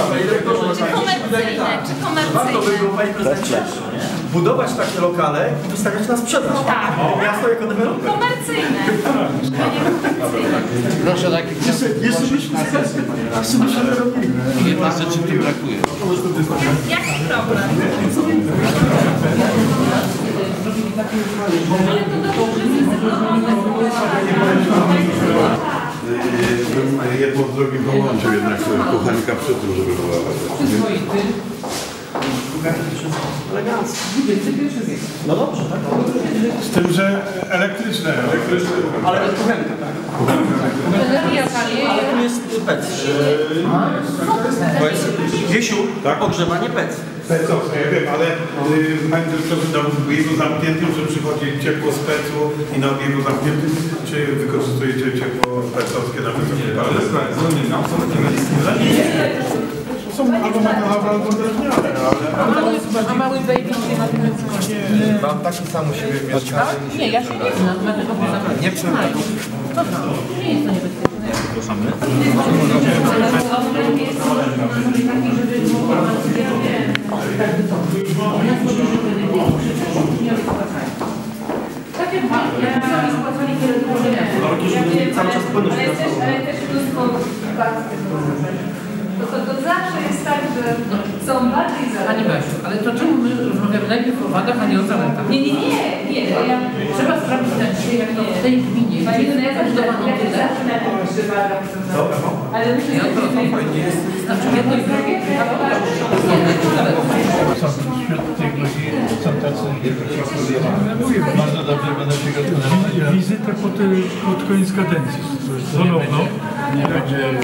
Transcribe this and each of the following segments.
Czy komercyjne, czy Warto by było, komercyjne. Panie Prezydencie, budować takie lokale i wystawiać na sprzedaż. Tak. Miasto jako deweloper. Komercyjne. Proszę takich Jeszcze, jeszcze byśmy to robili. jedna rzeczy tu brakuje. Jaki problem? Bym jedną z drugim połączył jednak kuchenka przy tym, żeby była. No dobrze, tak? Z tym, że elektryczne. Elektryczne. Ale kuchenka, tak? Ale tu jest pec. To jest, Wiesiu, Tak? ogrzewanie pec. Pecowskie, ja wiem, ale y, panie dyrektorze, na obiegu zamkniętym, że przychodzi ciepło z pecu i na obiegu zamkniętym, czy wykorzystujecie na wysokie Są albo metalowe, albo drewniane, ale... A mały baby się na tym Mam taki sam u siebie w mieszkaniu. Nie, ja się nie znam, dlatego nie Nie przemawiam. Nie jest to niebezpieczne. Cały że są bardziej Pani zalety. Basiu, ale to czemu my rozmawiamy najpierw o wadach, a nie o zaletach? Nie, nie, nie, nie. to Ja, Trzeba sprawdzić na dzisiaj, jak to w tej gminie, Pani gdzie no ja też, budowano tyle. zawsze na tym przywagam. Ale myślę, że to, to fajnie jest. Znaczy jedno i drugie, zaletą. są wśród tych ludzi, są tacy bardzo dobrze będą się gotować. Wizytę pod, pod koniec kadencji. Ponowno. Nie będzie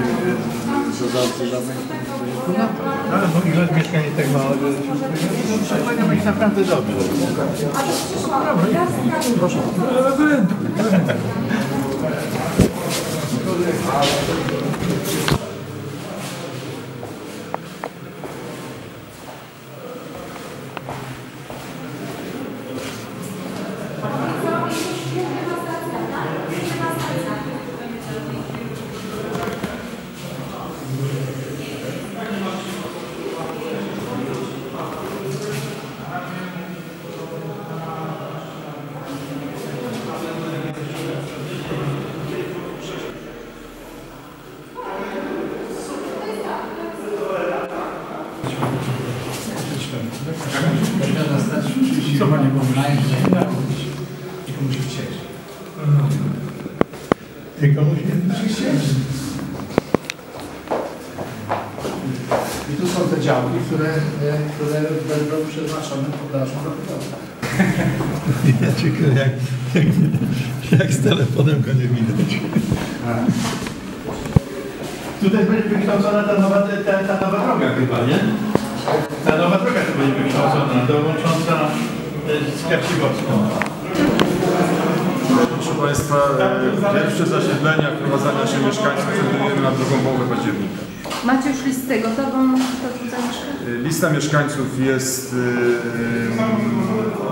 ale no ile mieszkanie tak małego, że powinno być naprawdę dobrze. Proszę. Ewentu, ewentu. Co Panie pomyśli? I komuś nie musi chcieć. I tu są te działki, które, e, które będą przeznaczone pod naszą budowę. Ja ciekawe jak, jak, jak z telefonem go nie widać. Tutaj będzie wykształcona ta nowa, ta, ta nowa droga chyba, nie? Ta nowa droga to będzie wykształcona, dołącząca e, z Karciwowską. Proszę Państwa, e, pierwsze zasiedlenia, wprowadzania się mieszkańców przewidujemy na drugą połowę października. Macie już listę gotową? E, Lista mieszkańców jest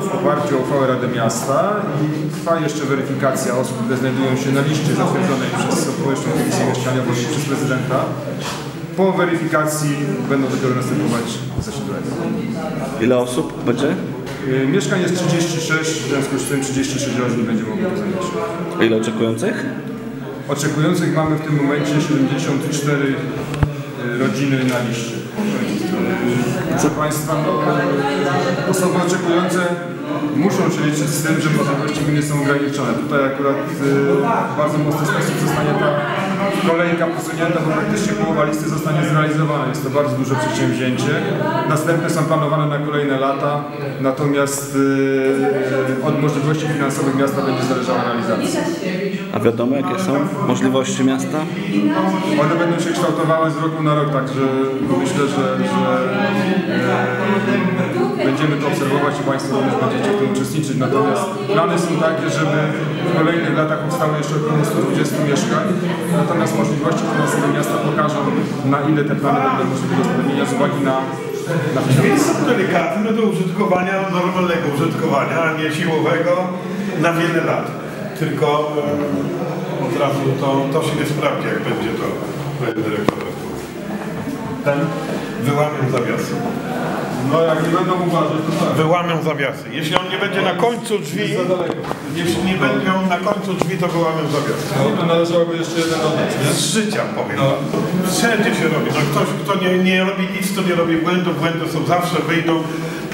w oparciu o uchwałę Rady Miasta i trwa jeszcze weryfikacja osób, które znajdują się na liście zatwierdzonej przez Społeczną Komisję Mieszkaniową przez prezydenta. Po weryfikacji będą dopiero następować zasiedlenia. Ile osób będzie? E, Mieszkań jest 36, w związku z tym 36 rodzin będzie mogło to zamieszkać. A ile oczekujących? Oczekujących mamy w tym momencie 74 rodziny na liście. Proszę Państwa, no, osoby oczekujące muszą się liczyć z tym, że możliwości gminy są ograniczone. Tutaj akurat y, w bardzo mocny sposób zostanie ta kolejka posunięta, bo praktycznie połowa listy zostanie zrealizowana. Jest to bardzo duże przedsięwzięcie. Następne są planowane na kolejne lata, natomiast y, od możliwości finansowych miasta będzie zależała realizacja. A wiadomo jakie są możliwości miasta? One będą się kształtowały z roku na rok, także myślę, że, że e, będziemy to obserwować i Państwo również będziecie w tym uczestniczyć. Natomiast plany są takie, żeby w kolejnych latach powstało jeszcze około 120 mieszkań. Natomiast możliwości finansowe miasta pokażą, na ile te plany będą możliwe do spełnienia z uwagi na. Jest to delikatne do użytkowania, normalnego użytkowania, a nie siłowego na wiele lat. Tylko e, od razu to, to się nie sprawdzi, jak będzie to panie dyrektorze. ten, wyłamią zawiasy. No jak nie będą uważać, to tak. Wyłamią zawiasy. Jeśli on nie będzie na końcu drzwi, jeśli nie będzie on na końcu drzwi, to wyłamią zawiasy. No to należałoby jeszcze jeden oddać, nie? Z życia powiem. Wszędzie się robi. No ktoś, kto nie, nie robi nic, to nie robi błędów. Błędy są zawsze, wyjdą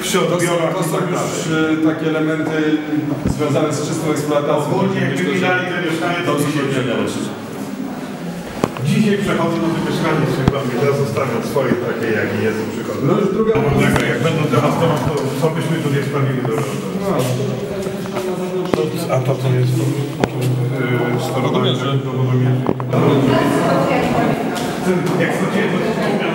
przy To są, odbiorach to są tak już e, takie elementy związane z czystą eksploatacją. Ogólnie te mieszkanie, to dobrze dzisiaj powinien przechodzą. leżeć. Dzisiaj przechodzę na wymieszkanie z reklamie. Ja zostawiam swoje takie, jakie jest przychodzę. No już druga Dobrego, jak będą dewastować, to co byśmy tu nie sprawili do. A to co jest? Starodobierze. Jak schodziłem, to